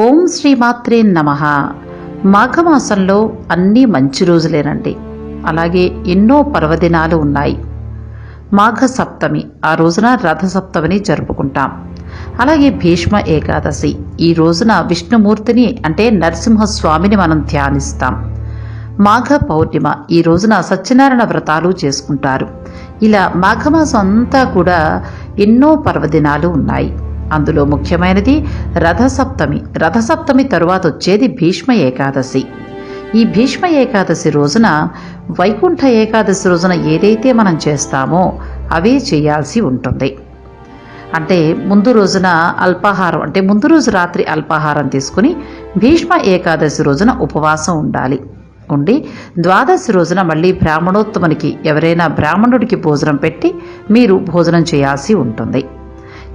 ఓం శ్రీమాత్రే నమ. మాఘమాసంలో అన్నీ మంచి రోజులేనండి. అలాగే ఎన్నో పర్వదినాలు ఉన్నాయి. మాఘ సప్తమి ఆ రోజున రథసప్తమిని జరుపుకుంటాం. అలాగే భీష్మ ఏకాదశి ఈ రోజున విష్ణుమూర్తిని అంటే నరసింహస్వామిని మనం ధ్యానిస్తాం. మాఘ పౌర్ణిమ ఈ రోజున సత్యనారాయణ వ్రతాలు చేసుకుంటారు. ఇలా మాఘమాసం అంతా కూడా ఎన్నో పర్వదినాలు ఉన్నాయి. అందులో ముఖ్యమైనది రథసప్తమి. రథసప్తమి తరువాత వచ్చేది భీష్మ ఏకాదశి. ఈ భీష్మ ఏకాదశి రోజున వైకుంఠ ఏకాదశి రోజున ఏదైతే మనం చేస్తామో అవే చేయాల్సి ఉంటుంది. అంటే ముందు రోజున అల్పాహారం అంటే ముందు రోజు రాత్రి అల్పాహారం తీసుకుని భీష్మ ఏకాదశి రోజున ఉపవాసం ఉండాలి. ఉండి ద్వాదశి రోజున మళ్ళీ బ్రాహ్మణోత్తమునికి ఎవరైనా బ్రాహ్మణుడికి భోజనం పెట్టి మీరు భోజనం చేయాల్సి ఉంటుంది.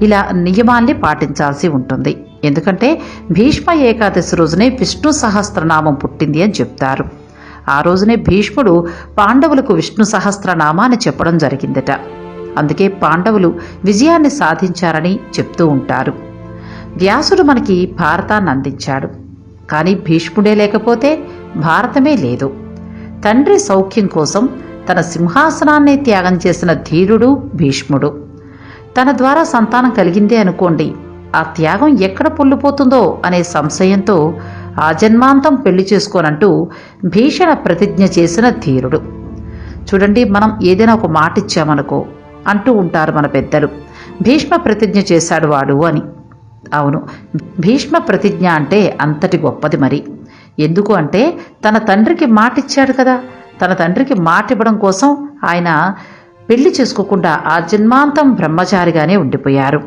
ఇలా నియమాల్ని పాటించాల్సి ఉంటుంది. ఎందుకంటే భీష్మ ఏకాదశి రోజునే విష్ణు సహస్రనామం పుట్టింది అని చెప్తారు. ఆ రోజునే భీష్ముడు పాండవులకు విష్ణు సహస్రనామాన్ని చెప్పడం జరిగిందట. అందుకే పాండవులు విజయాన్ని సాధించారని చెప్తూ ఉంటారు. వ్యాసుడు మనకి భారతాన్ని అందించాడు. కానీ భీష్ముడే లేకపోతే భారతమే లేదు. తండ్రి సౌఖ్యం కోసం తన సింహాసనాన్ని త్యాగం చేసిన ధీరుడు భీష్ముడు. తన ద్వారా సంతానం కలిగిందే అనుకోండి. ఆ త్యాగం ఎక్కడ పొల్లిపోతుందో అనే సంశయంతో ఆ జన్మాంతం పెళ్ళి చేసుకోనంటూ భీషణ ప్రతిజ్ఞ చేసిన ధీరుడు. చూడండి మనం ఏదైనా ఒక మాట ఇచ్చామనుకో అంటూ ఉంటారు మన పెద్దలు. భీష్మ ప్రతిజ్ఞ చేశాడు వాడు అని. అవును భీష్మ ప్రతిజ్ఞ అంటే అంతటి గొప్పది మరి. ఎందుకు అంటే తన తండ్రికి మాట ఇచ్చాడు కదా. తన తండ్రికి మాట ఇవ్వడం కోసం ఆయన పెళ్ళి చేసుకోకుండా ఆ జన్మాంతం బ్రహ్మచారిగానే ఉండిపోయారు.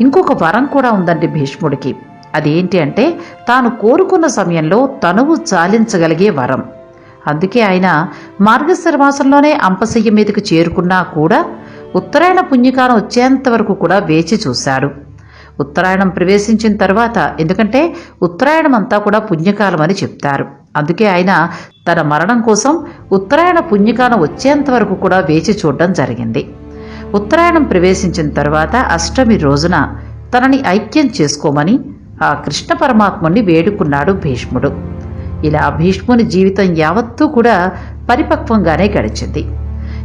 ఇంకొక వరం కూడా ఉందండి భీష్ముడికి. అదేంటి అంటే తాను కోరుకున్న సమయంలో తనువు చాలించగలిగే వరం. అందుకే ఆయన మార్గశిర మాసంలోనే అంపశయ్య మీదకు చేరుకున్నా కూడా ఉత్తరాయణ పుణ్యకాలం వచ్చేంత వరకు కూడా వేచి చూశాడు. ఉత్తరాయణం ప్రవేశించిన తర్వాత ఎందుకంటే ఉత్తరాయణం అంతా కూడా పుణ్యకాలం అని చెప్తారు. అందుకే ఆయన తన మరణం కోసం ఉత్తరాయణ పుణ్యకాలం వచ్చేంత వరకు కూడా వేచి చూడడం జరిగింది. ఉత్తరాయణం ప్రవేశించిన తర్వాత అష్టమి రోజున తనని ఐక్యం చేసుకోమని ఆ కృష్ణ పరమాత్ముని వేడుకున్నాడు భీష్ముడు. ఇలా భీష్ముని జీవితం యావత్తూ కూడా పరిపక్వంగానే గడిచింది.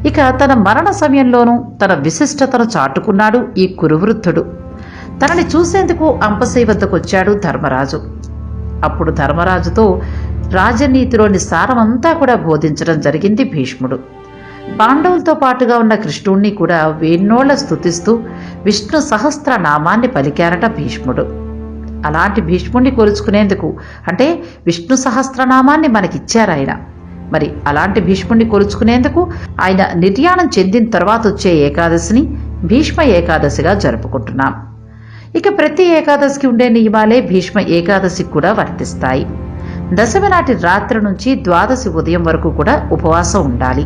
ఇక తన మరణ సమయంలోనూ తన విశిష్టతను చాటుకున్నాడు ఈ కురువృద్ధుడు. తనని చూసేందుకు అంపశై వద్దకు వచ్చాడు ధర్మరాజు. అప్పుడు ధర్మరాజుతో రాజనీతిలోని సారమంతా కూడా బోధించడం జరిగింది భీష్ముడు. పాండవులతో పాటుగా ఉన్న కృష్ణుణ్ణి కూడా వేన్నోళ్ళ స్తుతిస్తూ విష్ణు సహస్ర నామాన్ని పలికారట భీష్ముడు. అలాంటి భీష్ముడిని కొలుచుకునేందుకు అంటే విష్ణు సహస్రనామాన్ని మనకిచ్చారు ఆయన. మరి అలాంటి భీష్ముడిని కొలుచుకునేందుకు ఆయన నిర్యాణం చెందిన తర్వాత వచ్చే ఏకాదశిని భీష్మ ఏకాదశిగా జరుపుకుంటున్నాం. ఇక ప్రతి ఏకాదశికి ఉండే నియమాలే భీష్మ ఏకాదశికి కూడా వర్తిస్తాయి. దశమి నాటి రాత్రి నుంచి ద్వాదశి ఉదయం వరకు కూడా ఉపవాసం ఉండాలి.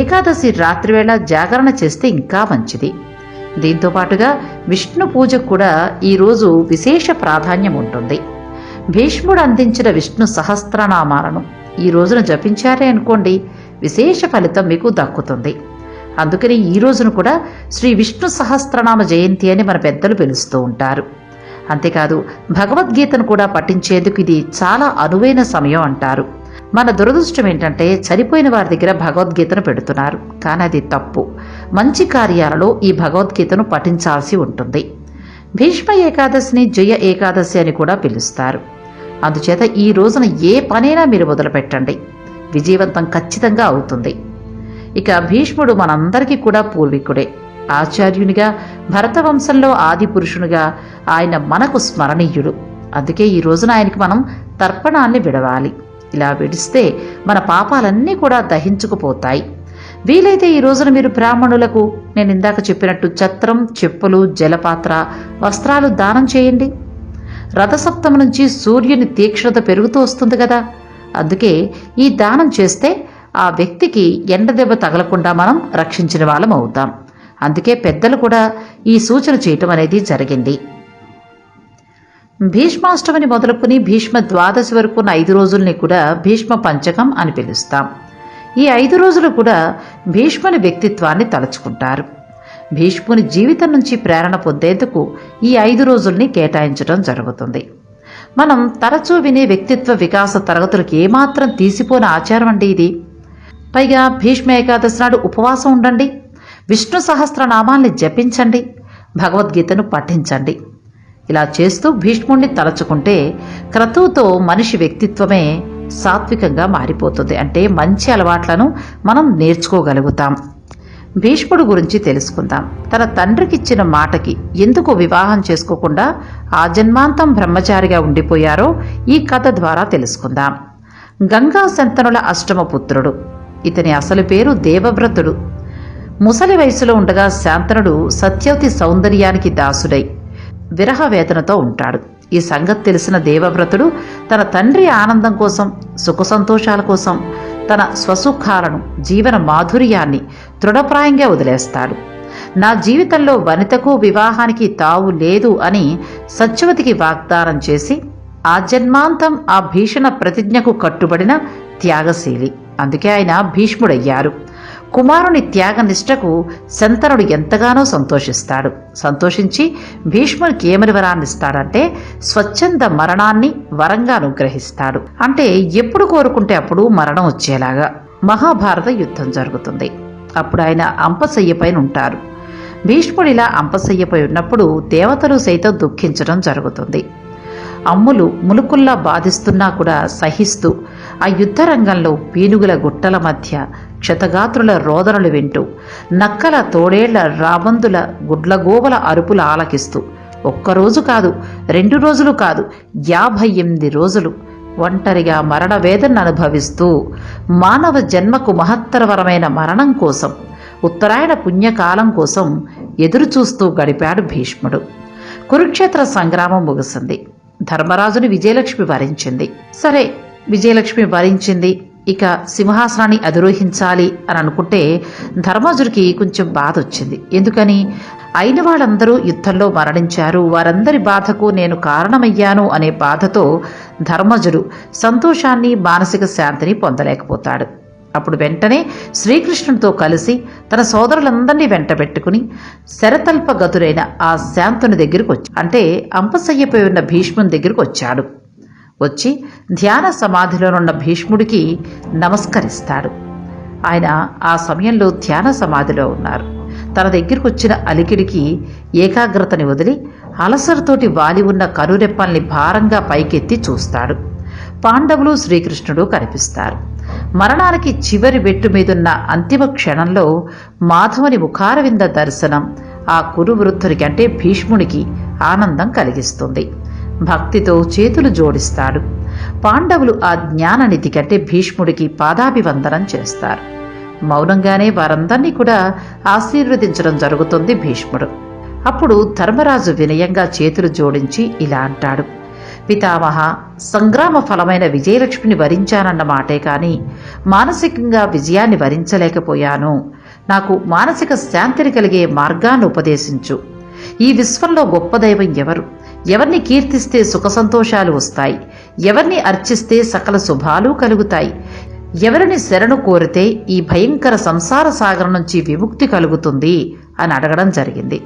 ఏకాదశి రాత్రివేళ జాగరణ చేస్తే ఇంకా మంచిది. దీంతో పాటుగా విష్ణు పూజకు కూడా ఈరోజు విశేష ప్రాధాన్యం ఉంటుంది. భీష్ముడు అందించిన విష్ణు సహస్రనామాలను ఈ రోజున జపించారే అనుకోండి విశేష ఫలితం మీకు దక్కుతుంది. అందుకని ఈ రోజును కూడా శ్రీ విష్ణు సహస్రనామ జయంతి అని మన పెద్దలు పిలుస్తూ ఉంటారు. అంతేకాదు భగవద్గీతను కూడా పఠించేందుకు ఇది చాలా అనువైన సమయం అంటారు. మన దురదృష్టం ఏంటంటే చనిపోయిన వారి దగ్గర భగవద్గీతను పెడుతున్నారు. కానీ అది తప్పు. మంచి కార్యాలలో ఈ భగవద్గీతను పఠించాల్సి ఉంటుంది. భీష్మ ఏకాదశిని జయ ఏకాదశి అని కూడా పిలుస్తారు. అందుచేత ఈ రోజున ఏ పనైనా మీరు మొదలుపెట్టండి. విజయవంతం ఖచ్చితంగా అవుతుంది. ఇక భీష్ముడు మనందరికీ కూడా పూర్వీకుడే. ఆచార్యునిగా భరతవంశంలో ఆది పురుషునిగా ఆయన మనకు స్మరణీయుడు. అందుకే ఈ రోజున ఆయనకి మనం తర్పణాన్ని విడవాలి. ఇలా విడిస్తే మన పాపాలన్నీ కూడా దహించుకుపోతాయి. వీలైతే ఈ రోజున మీరు బ్రాహ్మణులకు నేను ఇందాక చెప్పినట్టు ఛత్రం చెప్పులు జలపాత్ర వస్త్రాలు దానం చేయండి. రథసప్తమి నుంచి సూర్యుని తీక్షణత పెరుగుతూ వస్తుంది కదా. అందుకే ఈ దానం చేస్తే ఆ వ్యక్తికి ఎండ దెబ్బ తగలకుండా మనం రక్షించిన వాళ్ళం అవుతాం అందుకే పెద్దలు కూడా ఈ సూచన చేయటం అనేది జరిగింది. భీష్మాష్టమిని మొదలుకుని భీష్మ ద్వాదశి వరకు ఉన్న ఐదు రోజుల్ని కూడా భీష్మ పంచకం అని పిలుస్తాం. ఈ ఐదు రోజులు కూడా భీష్ముని వ్యక్తిత్వాన్ని తలుచుకుంటారు. భీష్ముని జీవితం నుంచి ప్రేరణ పొందేందుకు ఈ ఐదు రోజుల్ని కేటాయించడం జరుగుతుంది. మనం తరచూ వినే వ్యక్తిత్వ వికాస తరగతులకు ఏమాత్రం తీసిపోని ఆచారం అండి ఇది? పైగా భీష్మ ఏకాదశి నాడు ఉపవాసం ఉండండి. విష్ణు సహస్రనామాల్ని జపించండి భగవద్గీతను పఠించండి. ఇలా చేస్తూ భీష్ముణ్ణి తలచుకుంటే క్రతువుతో మనిషి వ్యక్తిత్వమే సాత్వికంగా మారిపోతుంది. అంటే మంచి అలవాట్లను మనం నేర్చుకోగలుగుతాం. భీష్ముడు గురించి తెలుసుకుందాం. తన తండ్రికిచ్చిన మాటకి ఎందుకు వివాహం చేసుకోకుండా ఆ జన్మాంతం బ్రహ్మచారిగా ఉండిపోయారో ఈ కథ ద్వారా తెలుసుకుందాం. గంగా శంతనుల అష్టమ పుత్రుడు ఇతని అసలు పేరు దేవవ్రతుడు. ముసలి వయసులో ఉండగా శాంతనుడు సత్యవతి సౌందర్యానికి దాసుడై విరహ వేతనతో ఉంటాడు. ఈ సంగతి తెలిసిన దేవవ్రతుడు తన తండ్రి ఆనందం కోసం సుఖ సంతోషాల కోసం తన స్వసుఖాలను జీవన మాధుర్యాన్ని దృఢప్రాయంగా వదిలేస్తాడు. నా జీవితంలో వనితకు వివాహానికి తావు లేదు అని సత్యవతికి వాగ్దానం చేసి ఆ జన్మాంతం ఆ భీషణ ప్రతిజ్ఞకు కట్టుబడిన త్యాగశీలి. అందుకే ఆయన భీష్ముడయ్యారు. కుమారుని త్యాగనిష్టకు శంతనుడు ఎంతగానో సంతోషిస్తాడు. సంతోషించి భీష్మునికి ఏమని వరాన్ని ఇస్తాడంటే స్వచ్ఛంద మరణాన్ని వరంగా అనుగ్రహిస్తాడు. అంటే ఎప్పుడు కోరుకుంటే అప్పుడు మరణం వచ్చేలాగా మహాభారత యుద్ధం జరుగుతుంది. అప్పుడు ఆయన అంపశయ్యపైన ఉంటారు. భీష్ముడు ఇలా ఉన్నప్పుడు దేవతలు సైతం దుఃఖించడం జరుగుతుంది. అమ్ములు ములుకుల్లా బాధిస్తున్నా కూడా సహిస్తూ ఆ యుద్ధ రంగంలో పీనుగుల గుట్టల మధ్య క్షతగాత్రుల రోదనలు వింటూ నక్కల తోడేళ్ళ రాబందుల గుడ్లగోవల అరుపులు ఆలకిస్తూ ఒక్కరోజు కాదు రెండు రోజులు కాదు యాభై ఎనిమిది రోజులు ఒంటరిగా మరణ వేదన అనుభవిస్తూ మానవ జన్మకు మహత్తరవరమైన మరణం కోసం ఉత్తరాయణ పుణ్యకాలం కోసం ఎదురుచూస్తూ గడిపాడు భీష్ముడు. కురుక్షేత్ర సంగ్రామం ముగిసింది. ధర్మరాజుని విజయలక్ష్మి వరించింది. సరే విజయలక్ష్మి వరించింది. ఇక సింహాసనాన్ని అధిరోహించాలి అని అనుకుంటే ధర్మజుడికి కొంచెం బాధ వచ్చింది. ఎందుకని? అయిన వాళ్ళందరూ యుద్ధంలో మరణించారు. వారందరి బాధకు నేను కారణమయ్యాను అనే బాధతో ధర్మజుడు సంతోషాన్ని మానసిక శాంతిని పొందలేకపోతాడు. అప్పుడు వెంటనే శ్రీకృష్ణునితో కలిసి తన సోదరులందరినీ వెంటబెట్టుకుని శరతల్ప గతుడైన ఆ శాంతుని దగ్గరికి వచ్చి అంటే అంపసయ్యపోయి ఉన్న భీష్ముని దగ్గరికి వచ్చాడు. వచ్చి ధ్యాన సమాధిలోనున్న భీష్ముడికి నమస్కరిస్తాడు. ఆయన ఆ సమయంలో ధ్యాన సమాధిలో ఉన్నారు. తన దగ్గరకు వచ్చిన అలికిడికి ఏకాగ్రతని వదిలి అలసరతోటి వాలి ఉన్న కనురెప్పల్ని భారంగా పైకెత్తి చూస్తాడు. పాండవులు శ్రీకృష్ణుడు కనిపిస్తారు. మరణానికి చివరి బెట్టు మీదున్న అంతిమ క్షణంలో మాధవుని ముఖారవింద దర్శనం ఆ కురు వృద్ధునికి అంటే భీష్మునికి ఆనందం కలిగిస్తుంది. భక్తితో చేతులు జోడిస్తాడు. పాండవులు ఆ జ్ఞాననిధి కంటే భీష్ముడికి పాదాభివందనం చేస్తారు. మౌనంగానే వారందరినీ కూడా ఆశీర్వదించడం జరుగుతుంది భీష్ముడు. అప్పుడు ధర్మరాజు వినయంగా చేతులు జోడించి ఇలా అంటాడు. పితామహ సంగ్రామ ఫలమైన విజయలక్ష్మిని వరించానన్న మాటే కాని మానసికంగా విజయాన్ని వరించలేకపోయాను. నాకు మానసిక శాంతిని కలిగే మార్గాన్ని ఉపదేశించు. ఈ విశ్వంలో గొప్ప దైవం ఎవరు? ఎవరిని కీర్తిస్తే సుఖ సంతోషాలు వస్తాయి ఎవరిని అర్చిస్తే సకల శుభాలు కలుగుతాయి. ఎవరిని శరణు కోరితే ఈ భయంకర సంసార సాగరం నుంచి విముక్తి కలుగుతుంది అని అడగడం జరిగింది.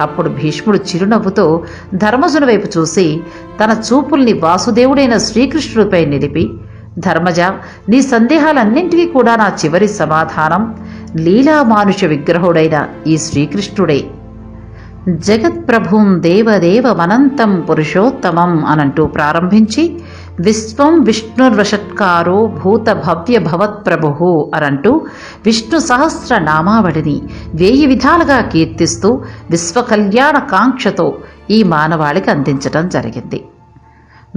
అప్పుడు భీష్ముడు చిరునవ్వుతో ధర్మజుని వైపు చూసి తన చూపుల్ని వాసుదేవుడైన శ్రీకృష్ణుడిపై నిలిపి ధర్మజ నీ సందేహాలన్నింటికీ కూడా నా చివరి సమాధానం. లీలామానుష విగ్రహుడైన ఈ శ్రీకృష్ణుడే. జగత్ప్రభుం దేవదేవ వనంతం పురుషోత్తమం అనంటూ ప్రారంభించి విశ్వం విష్ణుర్వషత్కారో భూత భవ్య భవత్ప్రభు అనంటూ విష్ణు సహస్ర నామావళిని వేయి విధాలుగా కీర్తిస్తూ విశ్వకళ్యాణ కాంక్షతో ఈ మానవాళికి అందించడం జరిగింది.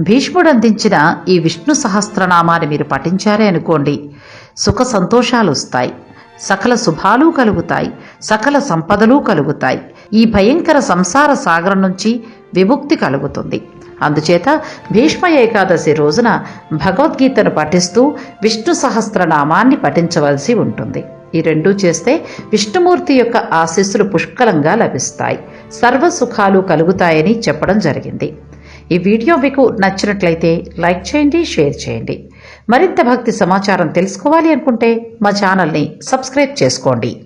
భీష్ముడు అందించిన ఈ విష్ణు సహస్రనామాన్ని మీరు పఠించారే అనుకోండి. సుఖ సంతోషాలు వస్తాయి. సకల శుభాలు కలుగుతాయి. సకల సంపదలు కలుగుతాయి. ఈ భయంకర సంసార సాగరం నుంచి విముక్తి కలుగుతుంది. అందుచేత భీష్మ ఏకాదశి రోజున భగవద్గీతను పఠిస్తూ విష్ణు సహస్రనామాన్ని పఠించవలసి ఉంటుంది. ఈ రెండూ చేస్తే విష్ణుమూర్తి యొక్క ఆశీస్సులు పుష్కలంగా లభిస్తాయి. సర్వ సుఖాలు కలుగుతాయని చెప్పడం జరిగింది. ఈ వీడియో మీకు నచ్చినట్లయితే లైక్ చేయండి షేర్ చేయండి. మరింత భక్తి సమాచారం తెలుసుకోవాలి అనుకుంటే మా ఛానల్ని సబ్స్క్రైబ్ చేసుకోండి.